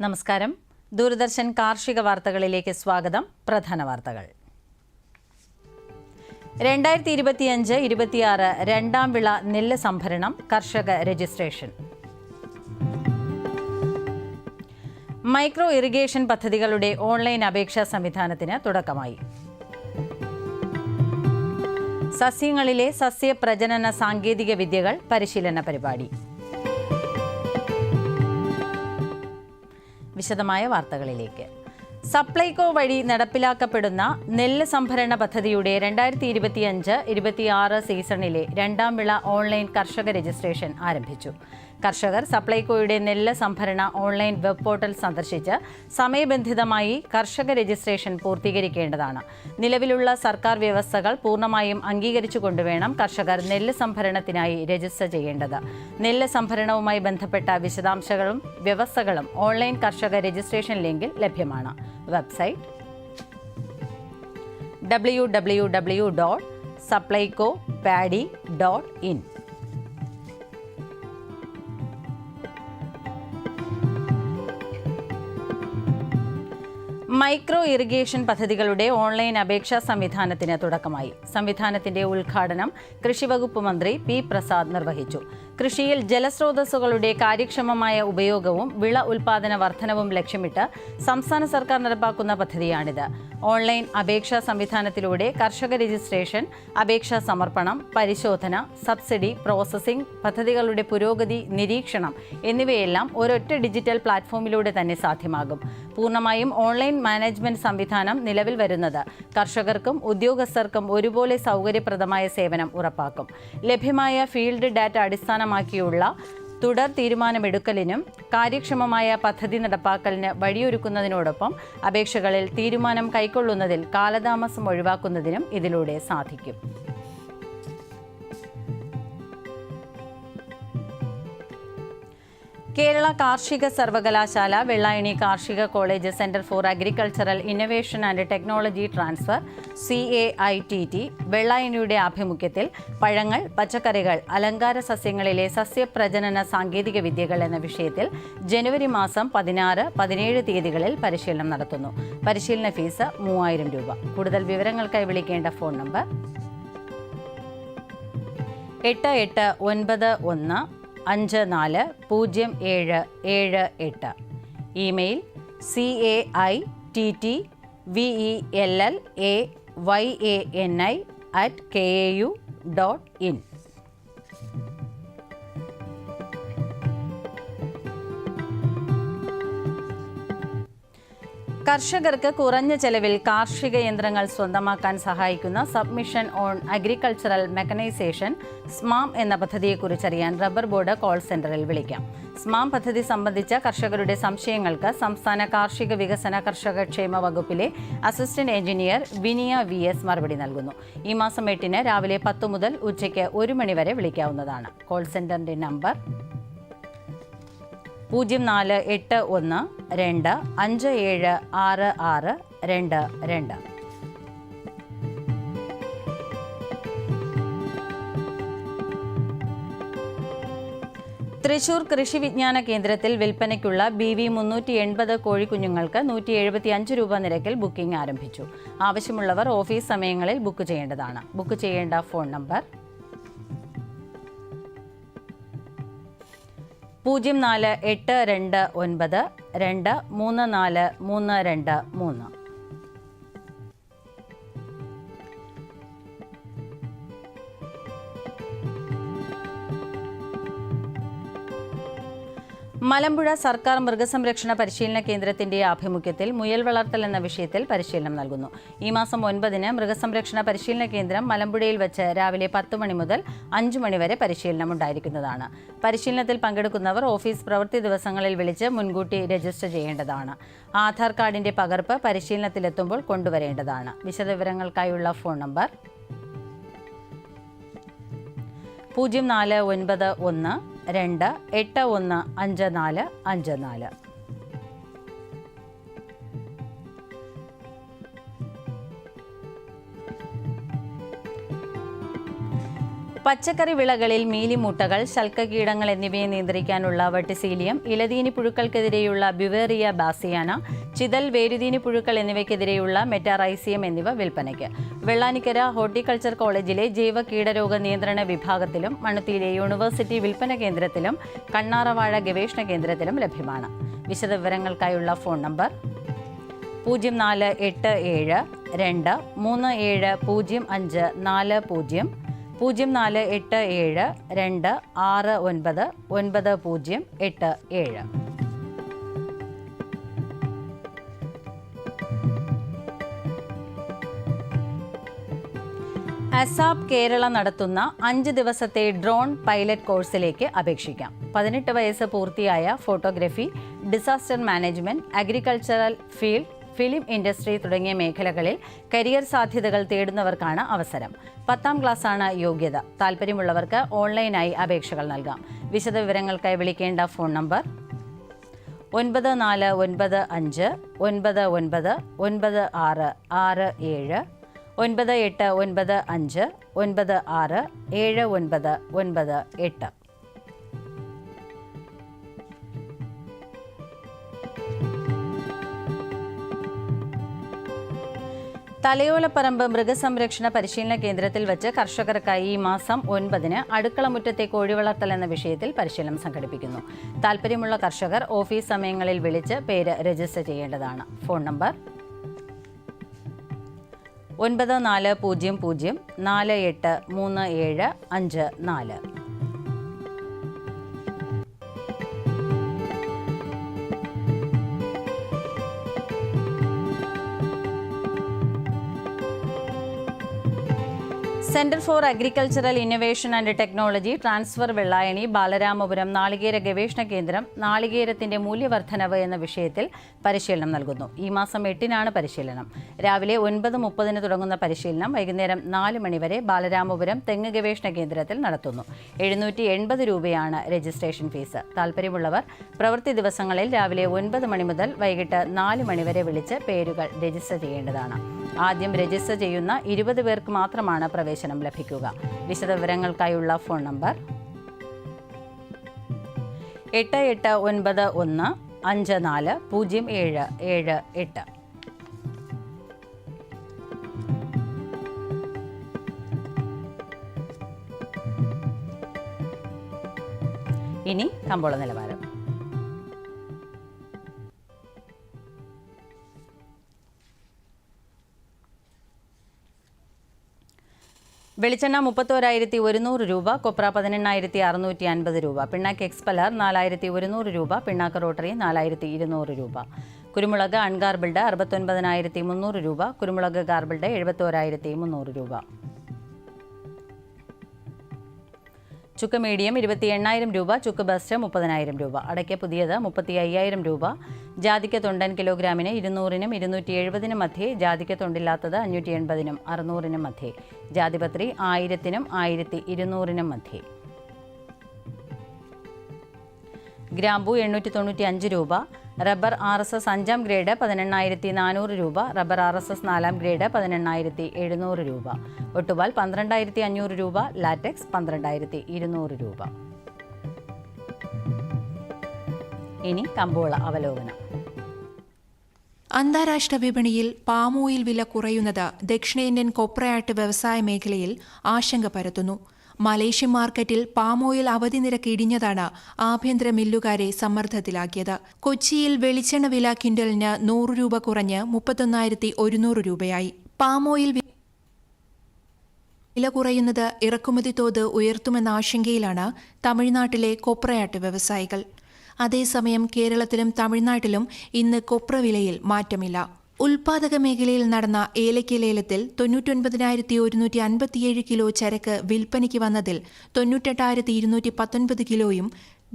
നമസ്കാരം. ദൂരദർശൻ കാർഷിക വാർത്തകളിലേക്ക് സ്വാഗതം. പ്രധാന വാർത്തകൾ. രണ്ടായിരത്തി ഇരുപത്തിയഞ്ച് ഇരുപത്തിയാറ് രണ്ടാം വിള നെല്ല് സംഭരണം കർഷക രജിസ്ട്രേഷൻ. മൈക്രോ ഇറിഗേഷൻ പദ്ധതികളുടെ ഓൺലൈൻ അപേക്ഷാ സംവിധാനത്തിന് തുടക്കമായി. സസ്യങ്ങളിലെ സസ്യപ്രജനന സാങ്കേതിക വിദ്യകൾ പരിശീലന പരിപാടി. വിശദമായ വാർത്തകളിലേക്ക്. സപ്ലൈകോ വഴി നടപ്പിലാക്കപ്പെടുന്ന നെല്ല് സംഭരണ പദ്ധതിയുടെ രണ്ടായിരത്തി ഇരുപത്തിയഞ്ച് ഇരുപത്തിയാറ് സീസണിലെ രണ്ടാം വിള ഓൺലൈൻ കർഷക രജിസ്ട്രേഷൻ ആരംഭിച്ചു. കർഷകർ സപ്ലൈകോയുടെ നെല്ല് സംഭരണ ഓൺലൈൻ വെബ് പോർട്ടൽ സന്ദർശിച്ച് സമയബന്ധിതമായി കർഷക രജിസ്ട്രേഷൻ പൂർത്തീകരിക്കേണ്ടതാണ്. നിലവിലുള്ള സർക്കാർ വ്യവസ്ഥകൾ പൂർണമായും അംഗീകരിച്ചുകൊണ്ട് വേണം കർഷകർ നെല്ല് സംഭരണത്തിനായി രജിസ്റ്റർ ചെയ്യേണ്ടത്. നെല്ല് സംഭരണവുമായി ബന്ധപ്പെട്ട വിശദാംശങ്ങളും വ്യവസ്ഥകളും ഓൺലൈൻ കർഷക രജിസ്ട്രേഷൻ ലിങ്കിൽ ലഭ്യമാണ്. Website W W W dot Supplyco paddy dot in. Micro irrigation പദ്ധതികളുടെ ഓൺലൈൻ അപേക്ഷാ സംവിധാനത്തിന് തുടക്കമായി. സംവിധാനത്തിന്റെ ഉദ്ഘാടനം കൃഷിവകുപ്പ് മന്ത്രി പി പ്രസാദ് നിർവഹിച്ചു. കൃഷിയിൽ ജലസ്രോതസ്സുകളുടെ കാര്യക്ഷമമായ ഉപയോഗവും വിള ഉൽപാദന വർധനവും ലക്ഷ്യമിട്ട് സംസ്ഥാന സർക്കാർ നടപ്പാക്കുന്ന പദ്ധതിയാണിത്. ഓൺലൈൻ അപേക്ഷാ സംവിധാനത്തിലൂടെ കർഷക രജിസ്ട്രേഷൻ അപേക്ഷാ സമർപ്പണം പരിശോധന സബ്സിഡി പ്രോസസ്സിംഗ് പദ്ധതികളുടെ പുരോഗതി നിരീക്ഷണം എന്നിവയെല്ലാം ഒരൊറ്റ ഡിജിറ്റൽ പ്ലാറ്റ്ഫോമിലൂടെ തന്നെ സാധ്യമാകും. പൂർണമായും ഓൺലൈൻ മാനേജ്മെന്റ് സംവിധാനം നിലവിൽ വരുന്നത്. കർഷകർക്കും ഉദ്യോഗസ്ഥർക്കും ഒരുപോലെ സൗകര്യപ്രദമായ സേവനം ഉറപ്പാക്കും. ലഭ്യമായ ഫീൽഡ് ഡാറ്റ അടിസ്ഥാനമാക്കിയുള്ള തുടർ തീരുമാനമെടുക്കലിനും കാര്യക്ഷമമായ പദ്ധതി നടപ്പാക്കലിന് വഴിയൊരുക്കുന്നതിനോടൊപ്പം അപേക്ഷകളിൽ തീരുമാനം കൈക്കൊള്ളുന്നതിൽ കാലതാമസം ഒഴിവാക്കുന്നതിനും ഇതിലൂടെ സാധിക്കും. കേരള കാർഷിക സർവകലാശാല വെള്ളായണി കാർഷിക college centre for agricultural innovation and technology transfer C A I T T വെള്ളായണിയുടെ ആഭിമുഖ്യത്തിൽ പഴങ്ങൾ പച്ചക്കറികൾ അലങ്കാര സസ്യങ്ങളിലെ സസ്യപ്രജനന സാങ്കേതിക വിദ്യകൾ എന്ന വിഷയത്തിൽ ജനുവരി മാസം പതിനാറ് പതിനേഴ് തീയതികളിൽ പരിശീലനം നടത്തുന്നു. പരിശീലന ഫീസ് മൂവായിരം രൂപ. കൂടുതൽ വിവരങ്ങൾക്കായി വിളിക്കേണ്ട ഫോൺ നമ്പർ എട്ട് എട്ട് ഒൻപത് ഒന്ന് അഞ്ച് നാല് പൂജ്യം ഏഴ് ഏഴ് എട്ട്. Email C A I T T V E L L A Y A N I at K A U dot in. കർഷകർക്ക് കുറഞ്ഞ ചെലവിൽ കാർഷിക യന്ത്രങ്ങൾ സ്വന്തമാക്കാൻ സഹായിക്കുന്ന submission on agricultural mechanisation SMAM എന്ന പദ്ധതിയെക്കുറിച്ചറിയാൻ റബ്ബർ ബോർഡ് കോൾ സെന്ററിൽ വിളിക്കാം. സ്മാം പദ്ധതി സംബന്ധിച്ച കർഷകരുടെ സംശയങ്ങൾക്ക് സംസ്ഥാന കാർഷിക വികസന കർഷകക്ഷേമ വകുപ്പിലെ assistant engineer Viniya V S മറുപടി നൽകുന്നു. ഈ മാസം എട്ടിന് രാവിലെ പത്ത് മുതൽ ഉച്ചയ്ക്ക് ഒരു മണിവരെ വിളിക്കാവുന്നതാണ്. കോൾ സെന്ററിന്റെ നമ്പർ പൂജ്യം നാല് എട്ട് ഒന്ന് രണ്ട് അഞ്ച് ഏഴ് ആറ് ആറ് രണ്ട് രണ്ട്. തൃശൂർ കൃഷി വിജ്ഞാന കേന്ദ്രത്തിൽ വിൽപ്പനയ്ക്കുള്ള ബി വി മുന്നൂറ്റി എൺപത് കോഴിക്കുഞ്ഞുങ്ങൾക്ക് നൂറ്റി എഴുപത്തി അഞ്ച് രൂപ നിരക്കിൽ ബുക്കിംഗ് ആരംഭിച്ചു. ആവശ്യമുള്ളവർ ഓഫീസ് സമയങ്ങളിൽ ബുക്ക് ചെയ്യേണ്ടതാണ്. ബുക്ക് ചെയ്യേണ്ട ഫോൺ നമ്പർ പൂജ്യം നാല് എട്ട് രണ്ട് ഒൻപത് രണ്ട് മൂന്ന് നാല് മൂന്ന് രണ്ട് മൂന്ന്. മലമ്പുഴ സർക്കാർ മൃഗസംരക്ഷണ പരിശീലന കേന്ദ്രത്തിന്റെ ആഭിമുഖ്യത്തിൽ മുയൽ വളർത്തൽ എന്ന വിഷയത്തിൽ പരിശീലനം നൽകുന്നു. ഈ മാസം ഒൻപതിന് മൃഗസംരക്ഷണ പരിശീലന കേന്ദ്രം മലമ്പുഴയിൽ വെച്ച് രാവിലെ പത്ത് മണി മുതൽ അഞ്ച് മണി വരെ പരിശീലനം ഉണ്ടായിരിക്കുന്നതാണ്. പരിശീലനത്തിൽ പങ്കെടുക്കുന്നവർ ഓഫീസ് പ്രവൃത്തി ദിവസങ്ങളിൽ വിളിച്ച് മുൻകൂട്ടി രജിസ്റ്റർ ചെയ്യേണ്ടതാണ്. ആധാർ കാർഡിന്റെ പകർപ്പ് പരിശീലനത്തിലെത്തുമ്പോൾ കൊണ്ടുവരേണ്ടതാണ്. വിശദവിവരങ്ങൾക്കായുള്ള ഫോൺ നമ്പർ പൂജ്യം നാല് ഒൻപത് ഒന്ന് രണ്ട് എട്ട് ഒന്ന് അഞ്ച് നാല് അഞ്ച് നാല് പച്ചക്കറി വിളകളിൽ മീലിമുട്ടകൾ ശൽക്കകീടങ്ങൾ എന്നിവയെ നിയന്ത്രിക്കാനുള്ള വട്ടിസീലിയം ഇലതീനി പുഴുക്കൾക്കെതിരെയുള്ള ബ്യുവേറിയ ബാസിയാന ചിതൽ വേരുതീനി പുഴുക്കൾ എന്നിവയ്ക്കെതിരെയുള്ള മെറ്റാറൈസിയം എന്നിവ വിൽപ്പനയ്ക്ക്. വെള്ളാനിക്കര ഹോർട്ടിക്കൾച്ചർ കോളേജിലെ ജൈവ കീടരോഗ നിയന്ത്രണ വിഭാഗത്തിലും മണ്ണുത്തിയിലെ യൂണിവേഴ്സിറ്റി വിൽപ്പന കേന്ദ്രത്തിലും കണ്ണാറവാഴ ഗവേഷണ കേന്ദ്രത്തിലും ലഭ്യമാണ്. വിശദവിവരങ്ങൾക്കായുള്ള ഫോൺ നമ്പർ പൂജ്യം നാല് എട്ട് ഏഴ് രണ്ട് മൂന്ന് ഏഴ് പൂജ്യം അഞ്ച് നാല് പൂജ്യം പൂജ്യം നാല് എട്ട് ഏഴ് രണ്ട് ആറ് ഒൻപത് ഒൻപത് പൂജ്യം എട്ട് ഏഴ്. അസാപ് കേരള നടത്തുന്ന അഞ്ച് ദിവസത്തെ ഡ്രോൺ പൈലറ്റ് കോഴ്സിലേക്ക് അപേക്ഷിക്കാം. പതിനെട്ട് വയസ്സ് പൂർത്തിയായ photography disaster management agricultural field film industry തുടങ്ങിയ മേഖലകളിൽ കരിയർ സാധ്യതകൾ തേടുന്നവർക്കാണ് അവസരം. പത്താം ക്ലാസ്സാണ് യോഗ്യത. താല്പര്യമുള്ളവർക്ക് ഓൺലൈനായി അപേക്ഷകൾ നൽകാം. വിശദവിവരങ്ങൾക്കായി വിളിക്കേണ്ട ഫോൺ നമ്പർ ഒൻപത് നാല് ഒൻപത് അഞ്ച് ഒൻപത് ഒൻപത് ഒൻപത് ആറ് ആറ് ഏഴ് ഒൻപത് എട്ട് ഒൻപത് അഞ്ച് ഒൻപത് ആറ് ഏഴ് ഒൻപത് ഒൻപത് എട്ട്. തലയോലപ്പറമ്പ് മൃഗസംരക്ഷണ പരിശീലന കേന്ദ്രത്തിൽ വെച്ച് കർഷകർക്കായി ഈ മാസം ഒൻപതിന് അടുക്കളമുറ്റത്തെ കോഴിവളർത്തൽ എന്ന വിഷയത്തിൽ പരിശീലനം സംഘടിപ്പിക്കുന്നു. താൽപ്പര്യമുള്ള കർഷകർ ഓഫീസ് സമയങ്ങളിൽ വിളിച്ച് പേര് രജിസ്റ്റർ ചെയ്യേണ്ടതാണ്. ഫോൺ നമ്പർ ഒൻപത് നാല് പൂജ്യം പൂജ്യം നാല് എട്ട് മൂന്ന് ഏഴ് അഞ്ച് നാല്. Centre for agricultural innovation and technology transfer Vellayani Balaramapuram നാളികേര ഗവേഷണ കേന്ദ്രം നാളികേരത്തിന്റെ മൂല്യവർദ്ധനവ് എന്ന വിഷയത്തിൽ പരിശീലനം നൽകുന്നു. ഈ മാസം എട്ടിനാണ് പരിശീലനം. രാവിലെ ഒൻപത് മുപ്പതിന് തുടങ്ങുന്ന പരിശീലനം വൈകുന്നേരം നാല് മണിവരെ ബാലരാമപുരം തെങ്ങ് ഗവേഷണ കേന്ദ്രത്തിൽ നടത്തുന്നു. എഴുന്നൂറ്റി എൺപത് രൂപയാണ് രജിസ്ട്രേഷൻ ഫീസ്. താല്പര്യമുള്ളവർ പ്രവൃത്തി ദിവസങ്ങളിൽ രാവിലെ ഒൻപത് മണി മുതൽ വൈകിട്ട് നാല് മണിവരെ വിളിച്ച് പേരുകൾ രജിസ്റ്റർ ചെയ്യേണ്ടതാണ്. ആദ്യം രജിസ്റ്റർ ചെയ്യുന്ന ഇരുപത് പേർക്ക് മാത്രമാണ് പ്രവേശനം ലഭിക്കുക. വിശദവിവരങ്ങൾക്കായുള്ള ഫോൺ നമ്പർ എട്ട് എട്ട് ഒൻപത് ഒന്ന് അഞ്ച് നാല് പൂജ്യം ഏഴ് ഏഴ് എട്ട്. ഇനി കമ്പോള നിലവാരം. വെളിച്ചെണ്ണ മുപ്പത്തോരായിരത്തി ഒരുന്നൂറ് രൂപ കൊപ്ര പതിനെണ്ണായിരത്തി അറുന്നൂറ്റി അൻപത് രൂപ പിണ്ണാക്ക് എക്സ്പലർ നാലായിരത്തി ഒരുന്നൂറ് രൂപ പിണ്ണാക്ക് റോട്ടറി നാലായിരത്തി ഇരുന്നൂറ് രൂപ. കുരുമുളക് അൺഗാർബിൾഡ് അറുപത്തൊൻപതിനായിരത്തി മുന്നൂറ് രൂപ കുരുമുളക് ഗാർബിൾഡ് എഴുപത്തോരായിരത്തി മുന്നൂറ് രൂപ. ചുക്ക് മീഡിയം ഇരുപത്തി എണ്ണായിരം രൂപ ചുക്ക് ബസ്റ്റ് മുപ്പതിനായിരം രൂപ. അടയ്ക്ക പുതിയത് മുപ്പത്തി അയ്യായിരം രൂപ. ജാതിക്ക തൊണ്ടൻ കിലോഗ്രാമിന് ഇരുന്നൂറിനും ഇരുന്നൂറ്റി എഴുപതിനും മധ്യേ ജാതിക്ക തൊണ്ടില്ലാത്തത് അഞ്ഞൂറ്റി എൺപതിനും അറുന്നൂറിനും മധ്യേ. ജാതിപത്രി ആയിരത്തിനും ആയിരത്തി ഇരുന്നൂറിനും മധ്യേ. ഗ്രാമ്പു എണ്ണൂറ്റി തൊണ്ണൂറ്റി അഞ്ച് രൂപ. റബ്ബർ ആർ എസ് എസ് അഞ്ചാം ഗ്രേഡ് പതിനെണ്ണായിരത്തി നാനൂറ് രൂപ റബ്ബർ ആർ എസ് എസ് നാലാം ഗ്രേഡ് പതിനെണ്ണായിരത്തി എഴുന്നൂറ് രൂപ. ഒട്ടുപാൽ പന്ത്രണ്ടായിരത്തി അഞ്ഞൂറ് രൂപ ലാറ്റക്സ് പന്ത്രണ്ടായിരത്തി ഇരുന്നൂറ് രൂപ. ഇനി കമ്പോള അവലോകനം. അന്താരാഷ്ട്ര വിപണിയിൽ പാമോയിൽ വില കുറയുന്നത് ദക്ഷിണേന്ത്യൻ കൊപ്രയാട്ട് വ്യവസായ മേഖലയിൽ ആശങ്ക പരത്തുന്നു. മലേഷ്യൻ മാർക്കറ്റിൽ പാം ഓയിൽ അവധി നിരക്ക് ഇടിഞ്ഞതാണ് ആഭ്യന്തര മില്ലുകാരെ സമ്മർദ്ദത്തിലാക്കിയത്. കൊച്ചിയിൽ വെളിച്ചെണ്ണ വില കിൻഡലിന് നൂറ് രൂപ കുറഞ്ഞ് മുപ്പത്തൊന്നായിരത്തി ഒരുന്നൂറ് രൂപയായി. പാം ഓയിൽ വില കുറയുന്നത് ഇറക്കുമതി തോത് ഉയർത്തുമെന്ന ആശങ്കയിലാണ് തമിഴ്നാട്ടിലെ കൊപ്രയാട്ട് വ്യവസായികൾ. അതേസമയം കേരളത്തിലും തമിഴ്നാട്ടിലും ഇന്ന് കൊപ്ര വിലയിൽ മാറ്റമില്ല. ഉൽപാദക മേഖലയിൽ നടന്ന ഏലയ്ക്ക ലേലത്തിൽ തൊണ്ണൂറ്റൊൻപതിനായിരത്തി ഒരുന്നൂറ്റി അൻപത്തിയേഴ് കിലോ ചരക്ക് വിൽപ്പനയ്ക്ക് വന്നതിൽ തൊണ്ണൂറ്റെട്ടായിരത്തി ഇരുന്നൂറ്റി പത്തൊൻപത് കിലോയും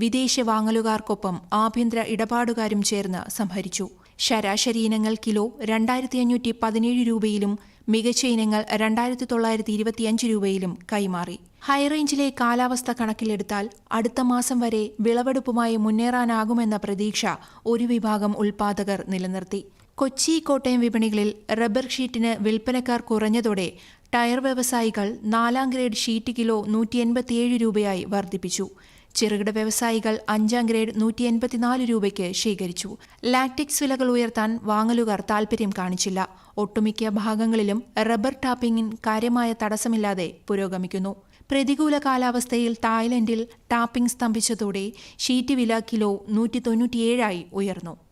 വിദേശ വാങ്ങലുകാർക്കൊപ്പം ആഭ്യന്തര ഇടപാടുകാരും ചേർന്ന് സംഭരിച്ചു. ശരാശരി ഇനങ്ങൾ കിലോ രണ്ടായിരത്തി അഞ്ഞൂറ്റി പതിനേഴ് രൂപയിലും മികച്ച ഇനങ്ങൾ രണ്ടായിരത്തി തൊള്ളായിരത്തി ഇരുപത്തിയഞ്ച് രൂപയിലും കൈമാറി. ഹൈറേഞ്ചിലെ കാലാവസ്ഥ കണക്കിലെടുത്താൽ അടുത്ത മാസം വരെ വിളവെടുപ്പുമായി മുന്നേറാനാകുമെന്ന പ്രതീക്ഷ ഒരു വിഭാഗം ഉൽപാദകർ നിലനിർത്തി. കൊച്ചി കോട്ടയം വിപണികളിൽ റബ്ബർ ഷീറ്റിന് വിൽപ്പനക്കാർ കുറഞ്ഞതോടെ ടയർ വ്യവസായികൾ നാലാം ഗ്രേഡ് ഷീറ്റ് കിലോ നൂറ്റി എൺപത്തിയേഴ് രൂപയായി വർദ്ധിപ്പിച്ചു. ചെറുകിട വ്യവസായികൾ അഞ്ചാം ഗ്രേഡ് നൂറ്റി എൺപത്തിനാല് രൂപയ്ക്ക് ശേഖരിച്ചു. ലാക്ടിക്സ് വിലകൾ ഉയർത്താൻ വാങ്ങലുകാർ താൽപര്യം കാണിച്ചില്ല. ഒട്ടുമിക്ക ഭാഗങ്ങളിലും റബ്ബർ ടാപ്പിംഗിൻ കാര്യമായ തടസ്സമില്ലാതെ പുരോഗമിക്കുന്നു. പ്രതികൂല കാലാവസ്ഥയിൽ തായ്ലൻഡിൽ ടാപ്പിംഗ് സ്തംഭിച്ചതോടെ ഷീറ്റ് വില കിലോ നൂറ്റി തൊണ്ണൂറ്റിയേഴായി ഉയർന്നു.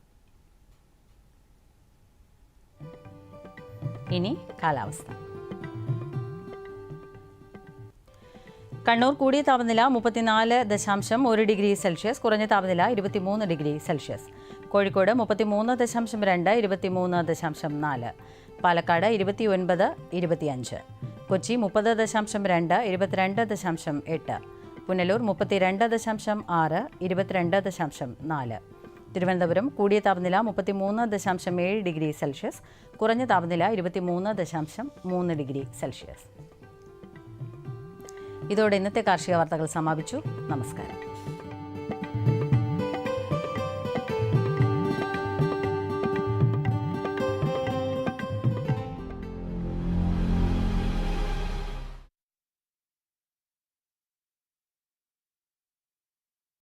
ഇനി കാലാവസ്ഥ. കണ്ണൂർ കൂടിയ താപനില മുപ്പത്തിനാല് ദശാംശം ഒരു ഡിഗ്രി സെൽഷ്യസ് കുറഞ്ഞ താപനില ഇരുപത്തിമൂന്ന് ഡിഗ്രി സെൽഷ്യസ്. കോഴിക്കോട് മുപ്പത്തിമൂന്ന് ദശാംശം രണ്ട് ഇരുപത്തിമൂന്ന് ദശാംശം നാല്. പാലക്കാട് ഇരുപത്തിയൊൻപത് ഇരുപത്തിയഞ്ച്. കൊച്ചി മുപ്പത് ദശാംശം രണ്ട് ഇരുപത്തിരണ്ട് ദശാംശം എട്ട്. പുനലൂർ മുപ്പത്തിരണ്ട് ദശാംശം ആറ് ഇരുപത്തിരണ്ട് ദശാംശം നാല്. തിരുവനന്തപുരം കൂടിയ താപനില മുപ്പത്തിമൂന്ന് ദശാംശം ഏഴ് ഡിഗ്രി സെൽഷ്യസ് കുറഞ്ഞ താപനില ഇരുപത്തിമൂന്ന് ദശാംശം മൂന്ന് ഡിഗ്രി സെൽഷ്യസ്. ഇതോടെ ഇന്നത്തെ കാർഷിക വാർത്തകൾ സമാപിച്ചു. നമസ്കാരം.